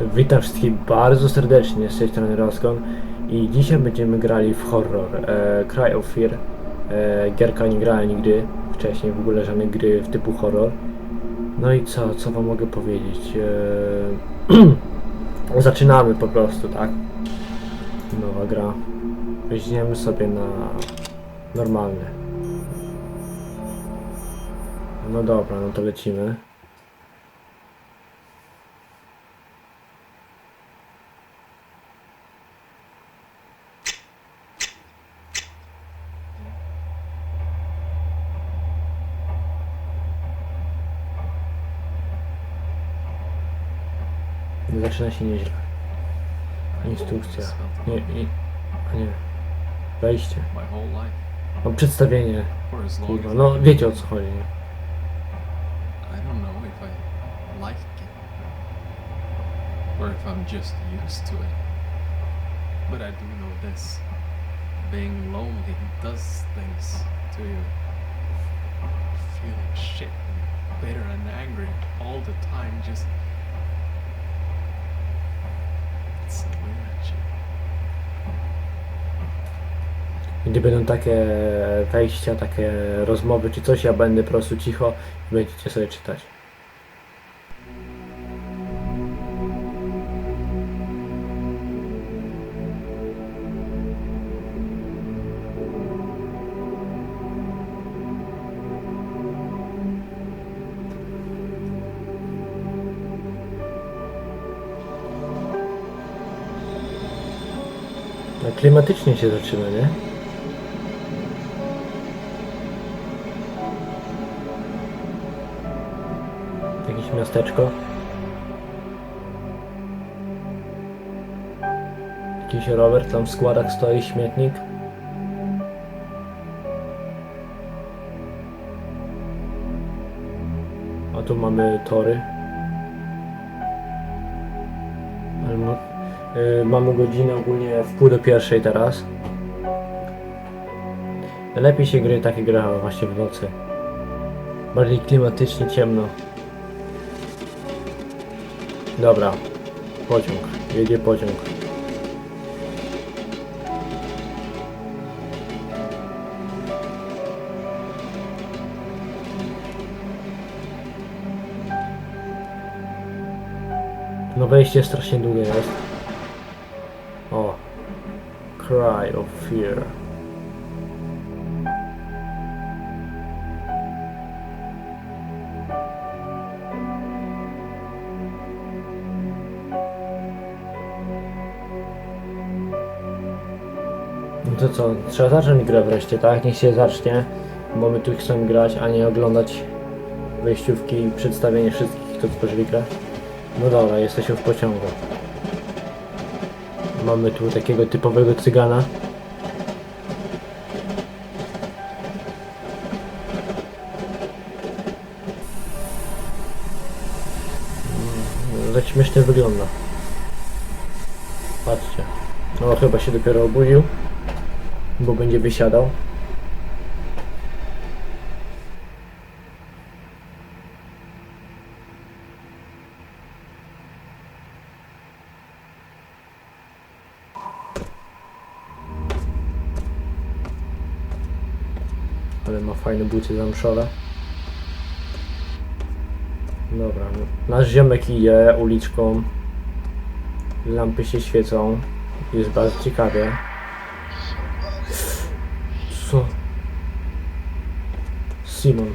Witam wszystkich bardzo serdecznie z tej strony Roskon i dzisiaj będziemy grali w horror e, Cry of Fear. E, gierka nie grałem nigdy wcześniej, w ogóle żadnej gry w typu horror. No i co, co wam mogę powiedzieć? E, zaczynamy po prostu, tak? Nowa gra. Weźmiemy sobie na normalny. No dobra, no to lecimy. Zaczyna się nieźle. Instrukcja. Nie, nie, a nie. Wejście. Mam przedstawienie. Kurwa, no wiecie o co chodzi. nie? Or if I'm just used to it. But I do know this: being lonely does things to you. Feeling shit, bitter and angry all the time, just Gdy będą takie wejścia, takie rozmowy czy coś, ja będę po prostu cicho i będziecie sobie czytać. Klimatycznie się zaczyna, nie? Jakieś miasteczko. Jakiś rower, tam w składach stoi śmietnik. A tu mamy tory. Y, mamy godzinę ogólnie w pół do pierwszej teraz. Lepiej się gry takie gra właśnie w nocy. Bardziej klimatycznie ciemno. Dobra. Pociąg. Jedzie pociąg. No wejście strasznie długie jest. Cry of Fear. No to co, trzeba zacząć grę wreszcie, tak? Niech się zacznie, bo my tu chcemy grać, a nie oglądać wejściówki i przedstawienie wszystkich, kto tworzyli grę. No dobra, jesteśmy w pociągu. Mamy tu takiego typowego cygana. Mm, Tak śmiesznie wygląda. Patrzcie. No chyba się dopiero obudził, bo będzie wysiadał. Ale ma fajne buty zamszone. Dobra, no. nasz ziomek idzie uliczką. Lampy się świecą. Jest bardzo ciekawie. Co? Simon.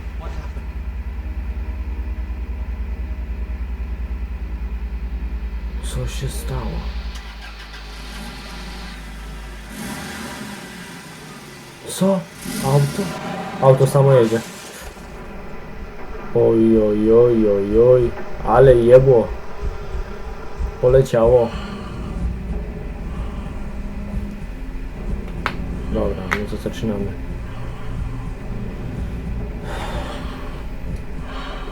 Co się stało? Co? Auto? Auto samo jedzie. Oj, oj, oj, oj, oj. Ale jebło. Poleciało. Dobra, no to zaczynamy.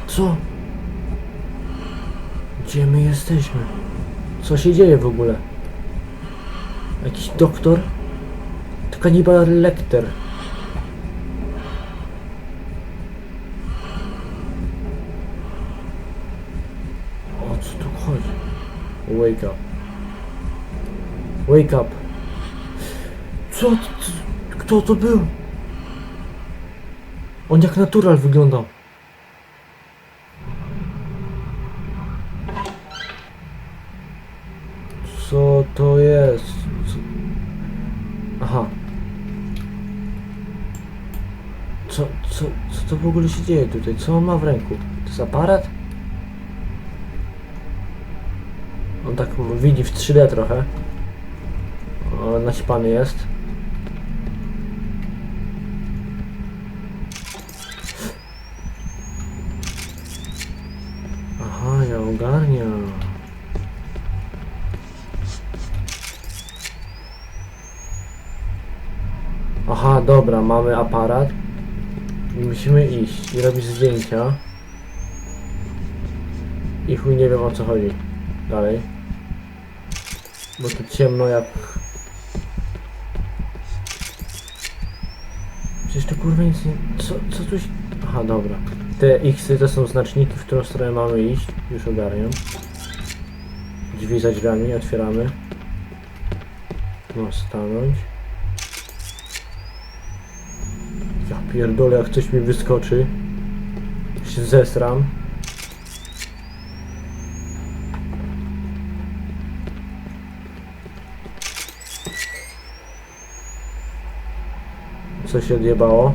Co? Gdzie my jesteśmy? Co się dzieje w ogóle? Jakiś doktor? Kanibal Lecter. O co tu chodzi? Wake up. Wake up. Co? Kto to był? On jak natural wyglądał. Co to jest? Co? Aha. Co, co, co to w ogóle się dzieje tutaj? Co on ma w ręku? To jest aparat? On tak widzi w 3D trochę. O, naćpany jest. Aha, ja ogarniam. Aha, dobra, mamy aparat. Musimy iść i robić zdjęcia. I chuj nie wiem o co chodzi. Dalej. Bo tu ciemno jak... Przecież to kurwa nic nie... Co, co tu się... Aha, dobra. Te X to są znaczniki, w którą stronę mamy iść. Już ogarniam. Drzwi za drzwiami, otwieramy. No, stanąć. Ja pierdolę, jak coś mi wyskoczy. Się zesram. Co się odjebało?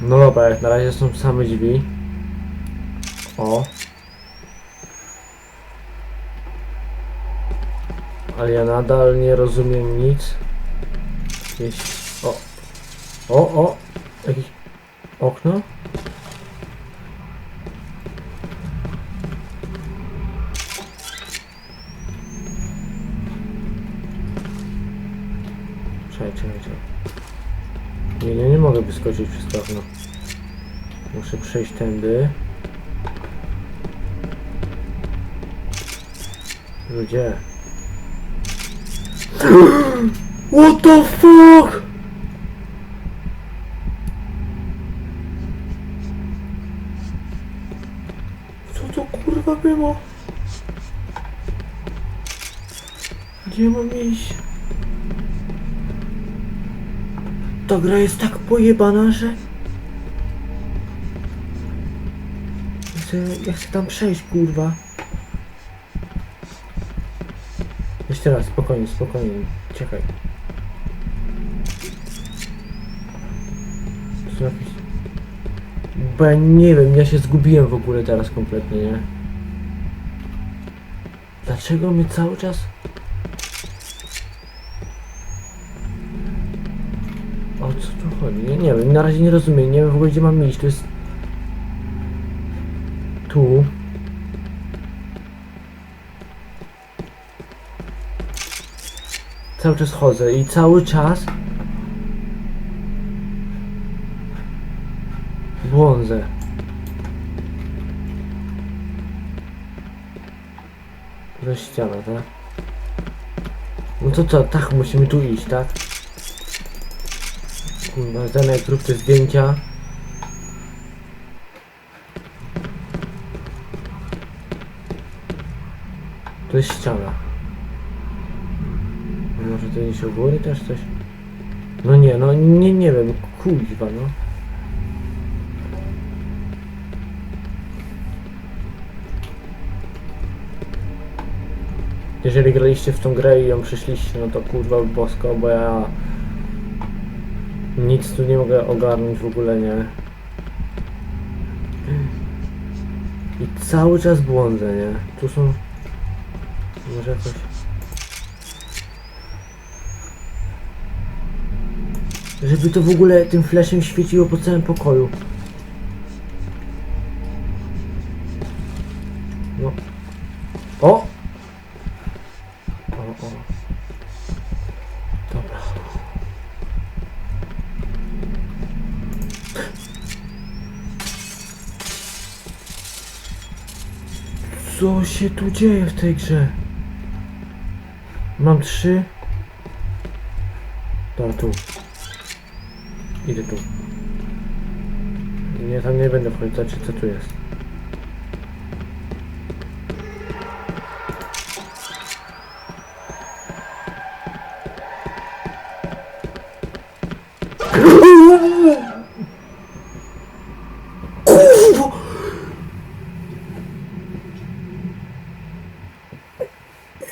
No dobra, jak na razie są same drzwi. O. Ale ja nadal nie rozumiem nic. Jeśli... O. O, o! Jakieś... Okno? Czekaj, czekaj. Nie, nie, nie mogę wyskoczyć przez okno. Muszę przejść tędy. Ludzie. What the fuck? Co to kurwa było? Gdzie mam iść? Ta gra jest tak pojebana, że... Ja chcę, tam przejść, kurwa. Jeszcze raz, spokojnie, spokojnie. Czekaj. Jakieś... Bo ja nie wiem, ja się zgubiłem w ogóle teraz kompletnie, nie? Dlaczego mnie cały czas... O co tu chodzi? Ja nie wiem, na razie nie rozumiem, nie wiem w ogóle gdzie mam iść, to jest... Tu. Cały czas chodzę i cały czas... Błądzę. Jest ściana, tak? No to co, tak, musimy tu iść, tak? Kurwa, Zenek, rób te zdjęcia. To jest ściana. Może to gdzieś u góry też coś? No nie, no nie, nie wiem, kuźwa, no. Jeżeli graliście w tą grę i ją przyszliście, no to kurwa bosko, bo ja nic tu nie mogę ogarnąć w ogóle, nie? I cały czas błądzę, nie? Tu są... Może jakoś... Żeby to w ogóle tym flashem świeciło po całym pokoju. No. O! O, o. Dobra. Co się tu dzieje w tej grze? Mam trzy. Dobra, tu. Idę tu. Nie, tam nie będę wchodzić, czy co tu jest.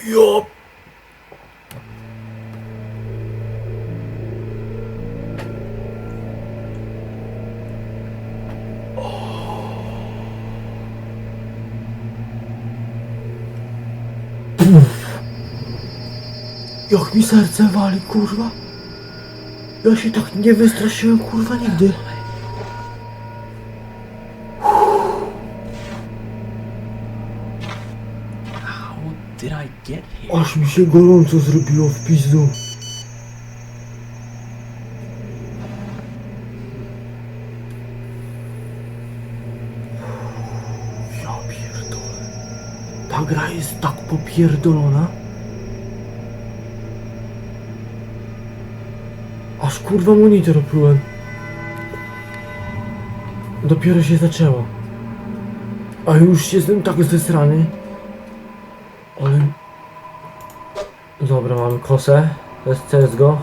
Yup. Jak mi serce wali, kurwa. Ja się tak nie wystraszyłem, kurwa, nigdy. Aż mi się gorąco zrobiło w pizdu. Ja pierdolę. Ta gra jest tak popierdolona. Aż kurwa monitor oplułem. Dopiero się zaczęło. A już jestem tak zesrany. Ale Dobra, mamy kosę. To jest CSGO.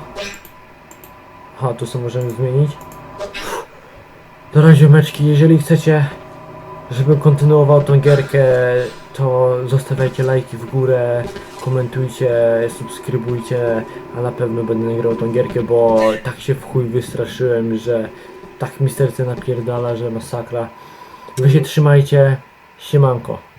Aha, tu sobie możemy zmienić. Dobra, ziomeczki, jeżeli chcecie, żebym kontynuował tą gierkę, to zostawiajcie lajki w górę, komentujcie, subskrybujcie, a na pewno będę nagrywał tą gierkę, bo tak się w chuj wystraszyłem, że tak mi serce napierdala, że masakra. Wy się trzymajcie, siemanko.